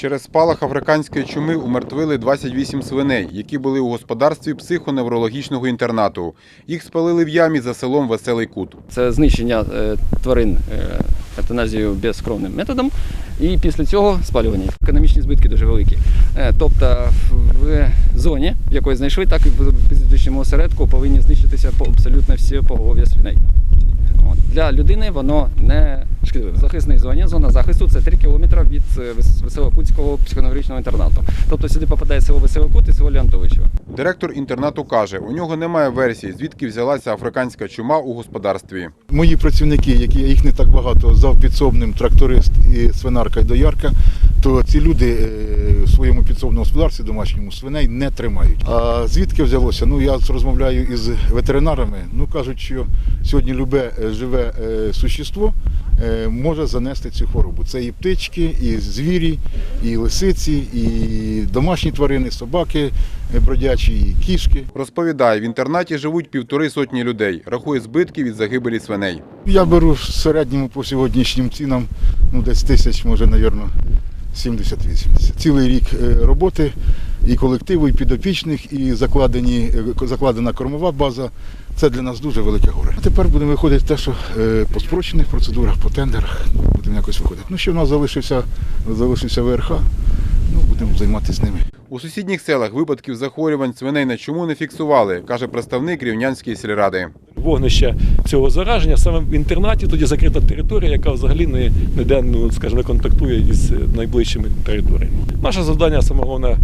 Через спалах африканської чуми умертвили 28 свиней, які були у господарстві психоневрологічного інтернату. Їх спалили в ямі за селом Веселий Кут. Це знищення е, тварин евтаназією безкровним методом, і після цього спалювання. Економічні збитки дуже великі. Е, тобто в зоні, в якої знайшли, так і в підзвичному осередку повинні знищитися абсолютно всі поголов'я свиней. От. Для людини воно не шкідливе. В захисній зоні зона захисту це 3 кілометри від е, Вес- Веселокутського психоневрологічного інтернату. Тобто сюди попадає село Веселокут і село Леонтовичево. Директор інтернату каже, у нього немає версії, звідки взялася африканська чума у господарстві. Мої працівники, які їх не так багато, завпідсобним тракторист і свинарка і доярка, то ці люди е, в своєму підсобному господарстві домашньому свиней не тримають. А звідки взялося? Ну я розмовляю із ветеринарами. Ну кажуть, що сьогодні любе е, живе е, существо е, може занести цю хворобу. Це і птички, і звірі, і лисиці, і домашні тварини, собаки бродячі, і кішки. Розповідає, в інтернаті живуть півтори сотні людей, рахує збитки від загибелі свиней. Я беру в середньому по сьогоднішнім цінам, ну десь тисяч, може, навірно, 70-80. Цілий рік роботи і колективу, і підопічних, і закладені, е, закладена кормова база. Це для нас дуже велике горе. А тепер будемо виходити те, що е, по спрощених процедурах, по тендерах ну, будемо якось виходити. Ну, ще в нас залишився, залишився ВРХ, ну, будемо займатися ними. У сусідніх селах випадків захворювань свиней на чуму не фіксували, каже представник Рівнянської сільради. вогнище цього зараження саме в інтернаті, тоді закрита територія, яка взагалі не, ніде ну, скажімо, контактує із найближчими територіями. Наше завдання саме головне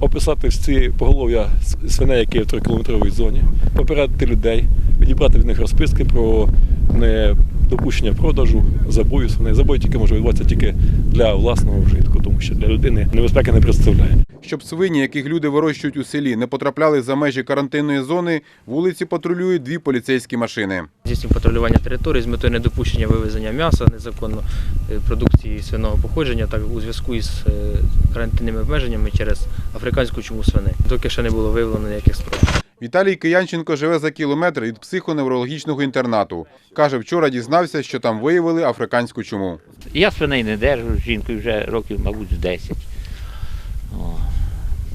описати всі поголов'я свиней, які є в 3-кілометровій зоні, попередити людей, відібрати від них розписки про недопущення продажу, забою свиней. Забой тільки може відбуватися тільки для власного вжитку, тому що для людини небезпеки не представляє. Щоб свині, яких люди вирощують у селі, не потрапляли за межі карантинної зони, вулиці патрулюють дві поліцейські машини. Здійснюємо патрулювання території з метою недопущення вивезення м'яса незаконно е, продукції свиного походження так у зв'язку із е, карантинними обмеженнями через африканську чуму свиней. Доки ще не було виявлено ніяких спроб. Віталій Киянченко живе за кілометр від психоневрологічного інтернату. Каже, вчора дізнався, що там виявили африканську чуму. Я свиней не держу з жінкою вже років, мабуть, з 10.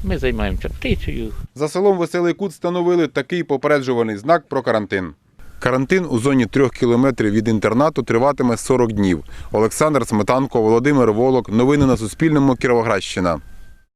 Ми займаємося птицею, За селом Веселий Кут встановили такий попереджувальний знак про карантин. Карантин у зоні трьох кілометрів від інтернату триватиме 40 днів. Олександр Сметанко, Володимир Волок. Новини на Суспільному. Кіровоградщина.